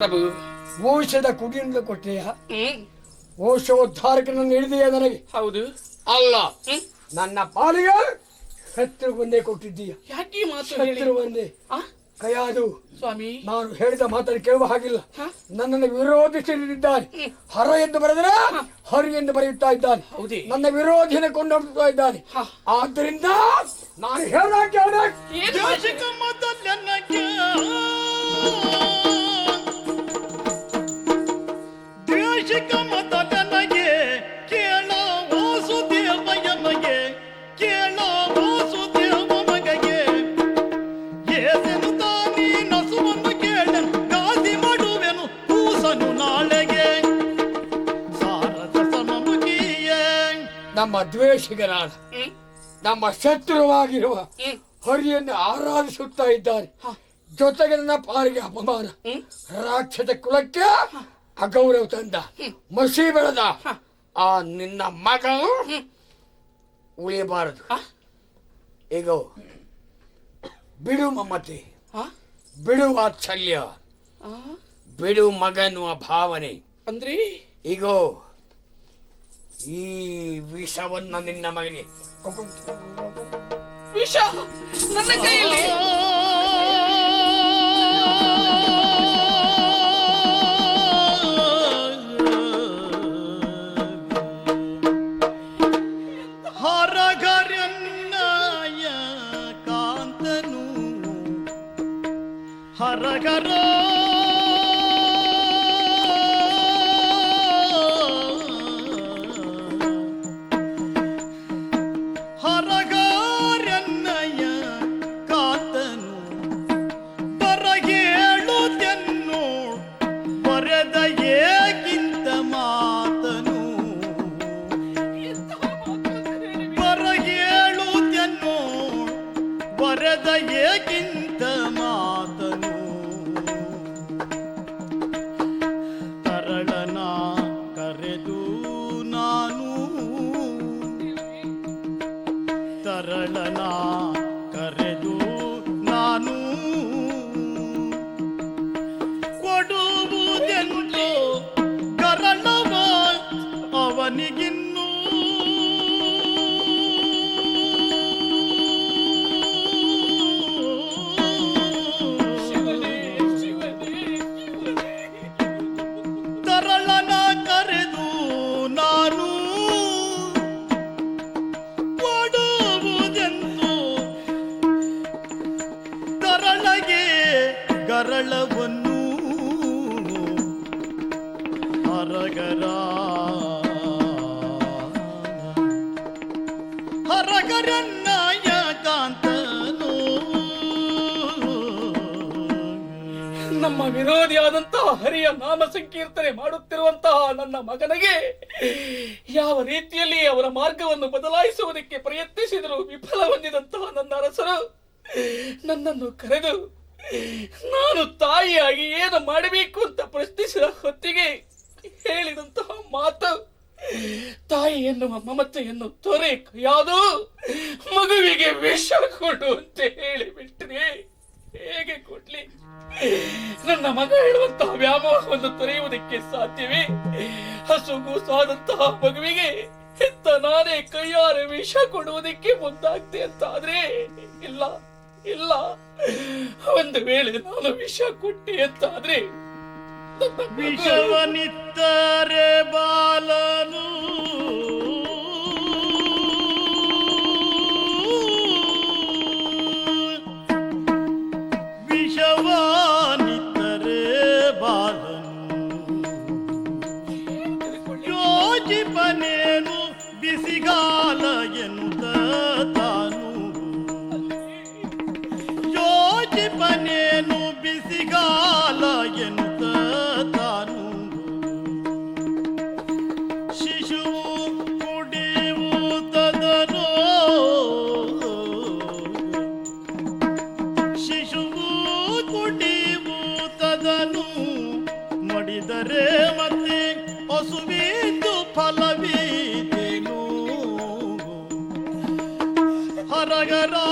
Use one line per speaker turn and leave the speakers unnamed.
ಪ್ರಭು
ವಂಶದ ಕುಡಿಯಿಂದ ಕೊಟ್ಟೆಯ?
ಹ್ಮ್.
ವಂಶೋದ್ಧಾರಕನನ್ನು ಹಿಡಿದೆಯ ನನಗೆ?
ಹೌದು.
ಅಲ್ಲ.
ಹ್ಮ್.
ನನ್ನ ಪಾಲಿಗೆ ಶತ್ರು ಒಂದೇ ಕೊಟ್ಟಿದ್ದೀಯ?
ಯಾಕೆ ಈ ಮಾತು ಹೇಳಿ?
ಶತ್ರು ಒಂದೇ
ಆ?
ಕಯಾದು.
ಸ್ವಾಮಿ.
ನಾನು ಹೇಳಿದ ಮಾತನ್ನು ಕೇಳುವ ಹಾಗಿಲ್ಲ. ನನ್ನನ್ನು ವಿರೋಧಿಸಲಿದ್ದಾನೆ ಹರ ಎಂದು ಬರೆದರೆ ಹರಿ ಎಂದು ಬರೆಯುತ್ತಾ ಇದ್ದಾನೆ.
ಹೌದೇ.
ನನ್ನ ವಿರೋಧಿನ ಕೊಂಡೊಡ್ತಾ ಇದ್ದಾನೆ.
ಹ.
ಆದ್ದರಿಂದ ನಾನು
ಹೇಳ ಕೇಳ ಏನು
ನಮ್ಮ ದ್ವೇಷಿಗನಾದ ನಮ್ಮ ಶತ್ರುವಾಗಿರುವ ಹರಿಯನ್ನು ಆರಾಧಿಸುತ್ತಾ
ಇದ್ದಾರೆ.
ಜೊತೆಗೆ ನನ್ನ ಪಾಲಿಗೆ ಅಪಮಾನ. ರಾಕ್ಷಸ ಕುಲಕ್ಕೆ ಅಗೌರವ ತಂದ. ಮಸಿ ಬೆಳೆದ. ಆ ನಿನ್ನ ಮಗ. ಉಳಿಯಬಾರದು? ಈಗ ಬಿಡು ಮಮತೆ? ಬಿಡು ವಾತ್ಸಲ್ಯ. ಬಿಡು ಮಗನ್ನುವ ಭಾವನೆ.
ಅಂದ್ರೆ?
ಈಗ ಈ ವಿಷವನ್ನ ನಿನ್ನ ಮಗನಿಗೆ
ವಿಷ? ನನ್ನ ಕೈಯಲ್ಲಿ?
ಹರಗರನ್ನಯ ಕಾಂತನು. ಹರಗರ ಕಿಂತ
ನಮ್ಮ ವಿರೋಧಿಯಾದಂತಹ ಹರಿಯ ನಾಮ ಸಂಕೀರ್ತನೆ ಮಾಡುತ್ತಿರುವಂತಹ ನನ್ನ ಮಗನಿಗೆ ಯಾವ ರೀತಿಯಲ್ಲಿ ಅವರ ಮಾರ್ಗವನ್ನು ಬದಲಾಯಿಸುವುದಕ್ಕೆ ಪ್ರಯತ್ನಿಸಿದರೂ ವಿಫಲ ಹೊಂದಿದಂತಹ ನನ್ನ ಅರಸರು ನನ್ನನ್ನು ಕರೆದು, ನಾನು ತಾಯಿಯಾಗಿ ಏನು ಮಾಡಬೇಕು ಅಂತ ಪ್ರಶ್ನಿಸಿದ ಹೊತ್ತಿಗೆ ಹೇಳಿದಂತಹ ಮಾತು, ತಾಯಿ ಎನ್ನುವ ಮಮತೆಯನ್ನು ತೊರೆ ಯಾವುದು ಮಗುವಿಗೆ ವಿಷ ಕೊಡು ಅಂತ ಹೇಳಿಬಿಟ್ರೆ ಹೇಗೆ ಕೊಡ್ಲಿ? ನನ್ನ ಮಗ ಹೇಳುವಂತಹ ವ್ಯಾಮೋಹವನ್ನು ತೊರೆಯುವುದಕ್ಕೆ ಸಾಧ್ಯವೇ? ಹಸುಗೂಸಾದಂತಹ ಮಗುವಿಗೆ ನಾನೇ ಕೈಯಾರೆ ವಿಷ ಕೊಡುವುದಕ್ಕೆ ಮುಂದಾಗ್ತೆ ಅಂತ ಆದ್ರೆ ಇಲ್ಲ ಇಲ್ಲ. ಒಂದು ವೇಳೆ ನಾನು ವಿಷ ಕೊಟ್ಟೆ ಅಂತ ಆದ್ರೆ
ವಿಷವನಿತ್ತರೆ ಬಾಲನು ಯೋಚಿಪನೇನು ಬಿಸಿಗಾಲ ಎನ್ನುತ್ತ ತಾನು? ಯೋಚಿಪನೇನು ಬಿಸಿಗಾಲ ಎನ್ನುತ್ತ ஹரகரா